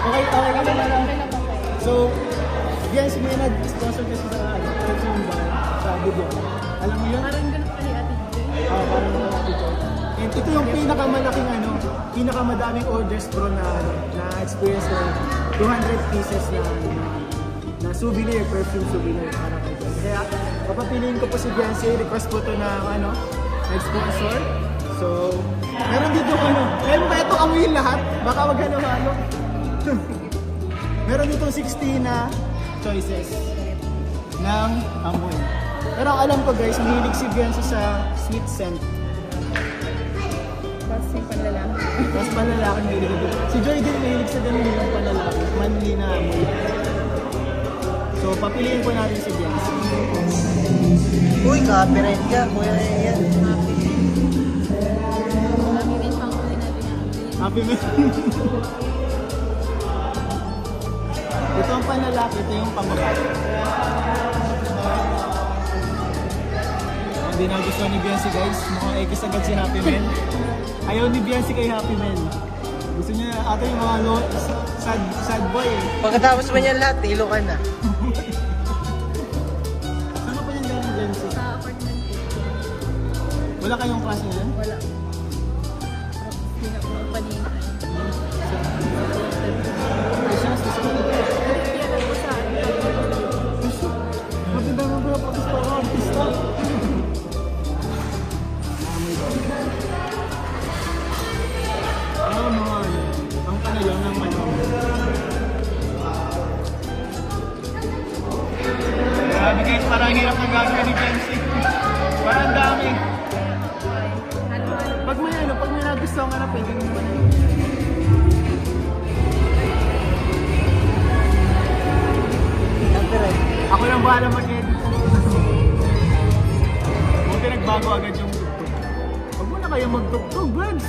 Okay, okay ka naman. ah. So, yes, may nag-sponsor kasi sa ano, perfume bar sa Budo. Alam mo yun? Parang ganun pala yung Ate Joy. Ah, parang mga teacher. And ito yung pinakamalaking ano, pinakamadaming orders bro na ano, na experience na 200 pieces na na, na souvenir, perfume souvenir para kay. Kaya papapiliin ko po si Beyonce, request po to na ano, nag-sponsor. So, meron dito ano, meron ba ito amuyin lahat? Baka wag ano halo. meron dito 60 na choices ng amoy. Pero ang alam ko guys, mahilig si Beyonce sa sweet scent. Tapos yung panlalaki. Mas panlalaki na hilig dito. Si Joy din mahilig sa ganun yung panlalaki. Manly na amoy. So, papiliin po natin si Beyonce. Uy, copyright ka. Kuya yan. Din na Happy Meal. ito ang panlalaki, ito yung pambabae. Hindi na gusto ni Beyonce guys. Mukhang ekis agad si Happy Men. Ayaw ni Beyonce kay Happy Men. Gusto niya ata yung mga low, sad, sad boy eh. Pagkatapos mo yan lahat, tilo ka na. Saan ka pa niyan galing Beyonce? Sa apartment. Wala kayong klase niyan? Wala. Tapos yun ako Grabe guys, parang hirap ng gagawin ni Beyonce. Parang dami. Pag may ano, pag may nagustuhan ka na, pwede mo naman. Copyright. Ako lang bahala mag-edit. Buti nagbago agad yung tugtog. Huwag mo na kayo magtugtog, Buds!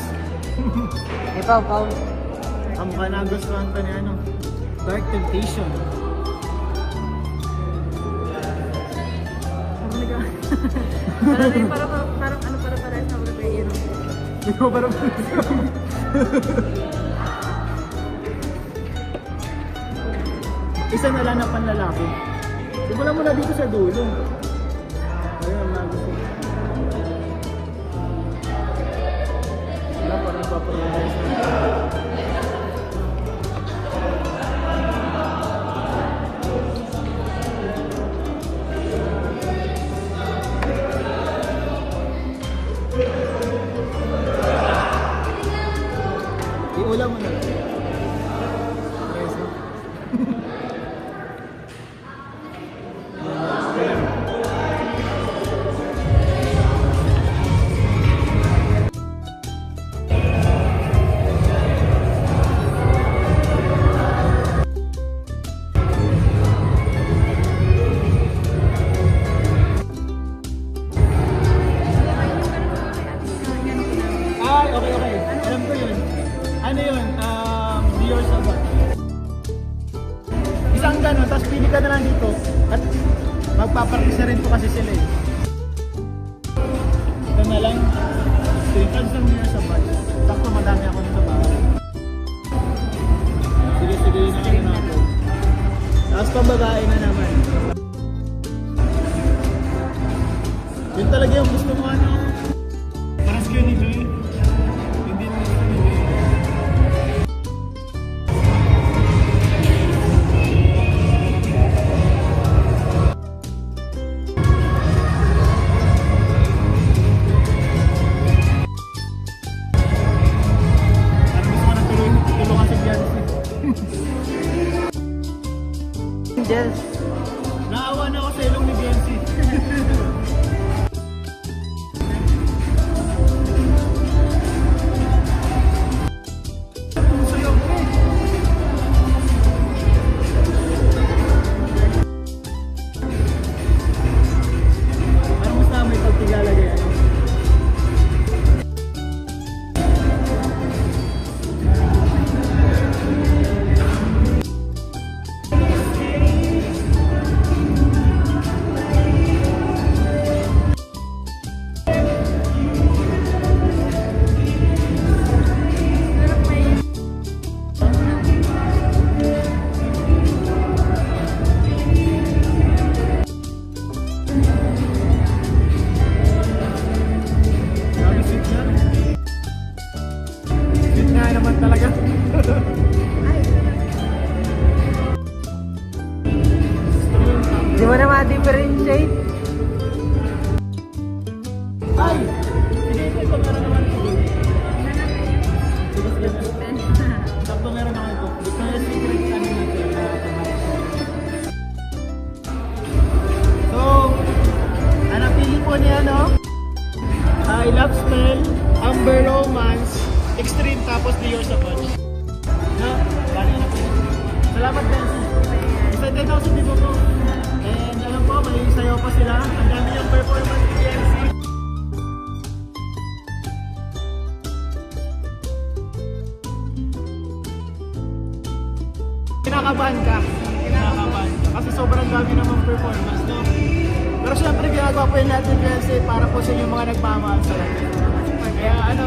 Ikaw, Pao. Ang mukha nagustuhan pa ni ano, Dark Temptation. Parang, parang, parang ano para para sa mga. Hindi ko parang Isa na lang na panlalaki. Simulan mo na dito sa dulo. Tapos pili ka na lang dito. At magpapartis na rin po kasi sila eh. Ito na lang. Three cards lang Dior Sabat. Sakto madami ako nito ba? Sige, sige, yun na ako. Tapos pambabae na naman. Yun talaga yung gusto mo ano. Parang skill ni Joy. Angels. Naawa na ako sa Hindi mo na ma-differentiate. Ay! Sakto meron ako ito. Secret ano natin. So, anak pili po niya, no? I love smell, amber romance, extreme, tapos the years of punch. Na po. Salamat, Benson. 10,000 people po. And ayun po, may sayo pa sila. Ang dami yung performance ni MC. Kinakabahan ka. Kinakabahan ka. Kasi sobrang dami naman performance, no? Pero syempre, ginagawa po yun natin PNC para po sa inyong mga nagmamahal sa lahat. Kaya ano,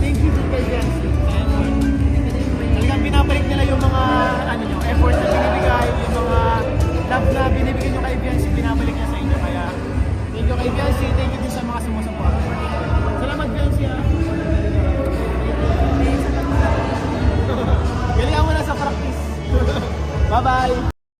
thank you to PNC. Thank you. Talagang binabalik nila yung mga ano nyo, effort na binibigay, yung mga love na binibigay nyo kay Biancy, binabalik niya sa inyo. Kaya thank you kay Biancy, thank you din sa mga sumusuporta. Salamat Biancy ah. Galingan mo na sa practice. Bye-bye!